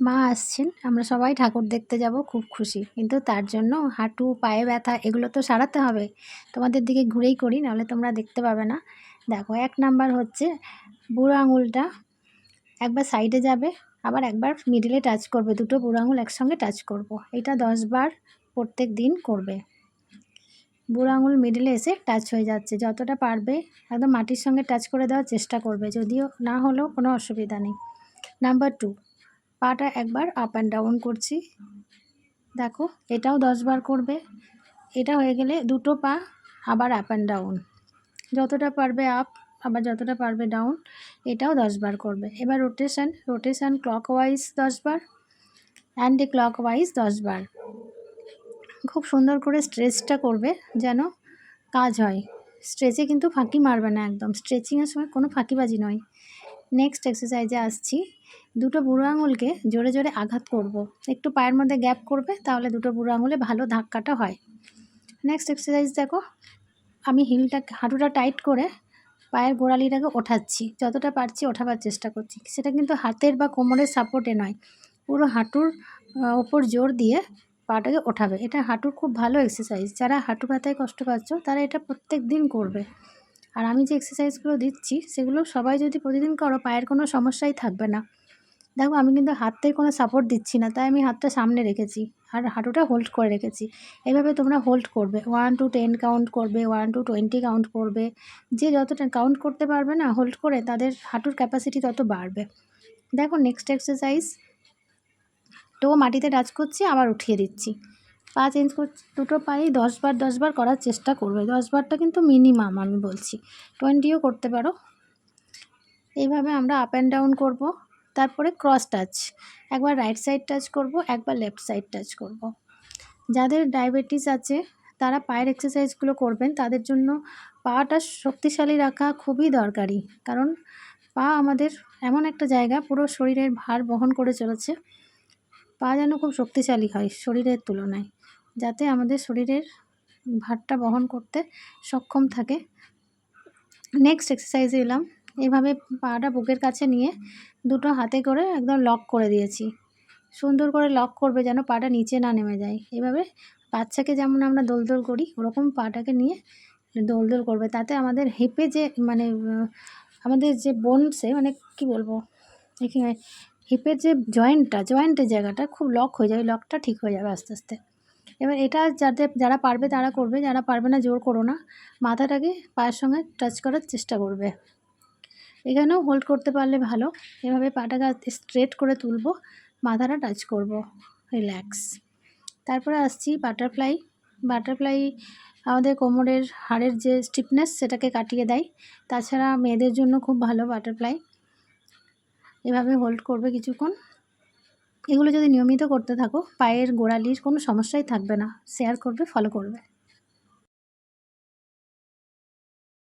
মা আসছেন, আমরা সবাই ঠাকুর দেখতে যাব, খুব খুশি। কিন্তু তার জন্য হাঁটু, পায়ে ব্যথা, এগুলো তো সারাতে হবে। তোমাদের দিকে ঘুরেই করি, নাহলে তোমরা দেখতে পাবে না। দেখো, এক নাম্বার হচ্ছে বুড়ো আঙুলটা একবার সাইডে যাবে, আবার একবার মিডিলে টাচ করবে। দুটো বুড়ো আঙুল একসঙ্গে টাচ করব। এটা দশবার প্রত্যেক দিন করবে। বুড়ো আঙুল মিডিলে এসে টাচ হয়ে যাচ্ছে। যতটা পারবে একদম মাটির সঙ্গে টাচ করে দেওয়ার চেষ্টা করবে, যদিও না হলেও কোনো অসুবিধা নেই। নাম্বার টু পাটা একবার আপ অ্যান্ড ডাউন করছি। দেখো, এটাও দশবার করবে। এটা হয়ে গেলে দুটো পা আবার আপ অ্যান্ড ডাউন যতটা পারবে আপ আবার যতটা পারবে ডাউন এটাও দশবার করবে। এবার রোটেশান রোটেশান ক্লক ক্লকওয়াইজ দশবার অ্যান্টি ক্লকওয়াইজ দশবার খুব সুন্দর করে স্ট্রেচটা করবে যেন কাজ হয়। স্ট্রেচে কিন্তু ফাঁকি মারবে না একদম। স্ট্রেচিংয়ের সময় কোনো ফাঁকিবাজি নয়। নেক্সট এক্সারসাইজে আসছি। দুটো বুড়ো আঙুলকে জোরে জোরে আঘাত করব। একটু পায়ের মধ্যে গ্যাপ করবে, তাহলে দুটো বুড়ো আঙুলে ভালো ধাক্কাটা হয়। নেক্সট এক্সারসাইজ দেখো। আমি হিলটা, হাঁটুটা টাইট করে পায়ের গোড়ালিটাকে ওঠাচ্ছি। যতটা পারছি ওঠাবার চেষ্টা করছি। সেটা কিন্তু হাতের বা কোমরের সাপোর্টে নয়। পুরো হাঁটুর ওপর জোর দিয়ে পাটাকে ওঠাবে। এটা হাঁটুর খুব ভালো এক্সারসাইজ যারা হাঁটু ব্যথায় কষ্ট পাচ্ছ, তারা এটা প্রত্যেক দিন করবে। আর আমি যে এক্সারসাইজগুলো দিচ্ছি, সেগুলো সবাই যদি প্রতিদিন করো, পায়ের কোনো সমস্যাই থাকবে না। দেখো, আমি কিন্তু হাতের কোনো সাপোর্ট দিচ্ছি না, তাই আমি হাতটা সামনে রেখেছি। আর হাঁটুটা হোল্ড করে রেখেছি। এভাবে তোমরা হোল্ড করবে। ওয়ান টু টেন কাউন্ট করবে ওয়ান টু টোয়েন্টি কাউন্ট করবে। যে যতটা কাউন্ট করতে পারবে না হোল্ড করে তাদের হাঁটুর ক্যাপাসিটি তত বাড়বে। দেখো নেক্সট এক্সারসাইজ তো মাটিতে টাচ করছি, আবার উঠিয়ে দিচ্ছি। পা চেঞ্জ করছি দুটো পায়ে দশবার দশবার করার চেষ্টা করবে। দশবারটা কিন্তু মিনিমাম আমি বলছি। টোয়েন্টিও করতে পারো। এইভাবে আমরা আপ অ্যান্ড ডাউন করব। তারপরে ক্রস টাচ একবার রাইট সাইড টাচ করব, একবার লেফট সাইড টাচ করব। যাদের ডায়াবেটিস আছে, তারা পায়ের এক্সারসাইজগুলো করবেন। তাদের জন্য পাটা শক্তিশালী রাখা খুবই দরকারি। কারণ পা আমাদের এমন একটা জায়গা, পুরো শরীরের ভার বহন করে চলেছে। পা যেন খুব শক্তিশালী হয় শরীরের তুলনায়। যাতে আমাদের শরীরের ভারটা বহন করতে সক্ষম থাকে। নেক্সট এক্সারসাইজে এলাম। এভাবে পাটা বুকের কাছে নিয়ে দুটো হাতে করে একদম লক করে দিয়েছি। সুন্দর করে লক করবে যেন পাটা নিচে না নেমে যায়। এভাবে বাচ্চাকে যেমন আমরা দোলদোল করি, ওরকম পাটাকে নিয়ে দোলদোল করবে। তাতে আমাদের হিপে যে মানে আমাদের যে বোনসে মানে কি বলব হিপের যে জয়েন্টটা জয়েন্টের জায়গাটা খুব লক হয়ে যায়। লকটা ঠিক হয়ে যাবে আস্তে আস্তে। এবার এটা যাদের যারা পারবে তারা করবে, যারা পারবে না জোর করো না। মাথাটাকে পায়ের সঙ্গে টাচ করার চেষ্টা করবে। এখানেও হোল্ড করতে পারলে ভালো। এভাবে পাটাকে স্ট্রেট করে তুলব, মাথাটা টাচ করব। রিল্যাক্স তারপরে আসছি বাটারফ্লাই বাটারফ্লাই আমাদের কোমরের হাড়ের যে স্টিফনেস সেটাকে কাটিয়ে দেয়। তাছাড়া মেয়েদের জন্য খুব ভালো বাটারফ্লাই এভাবে হোল্ড করবে কিছুক্ষণ। এগুলো যদি নিয়মিত করতে থাকো, পায়ের গোড়ালির কোনো সমস্যাই থাকবে না। শেয়ার করবে ফলো করবে।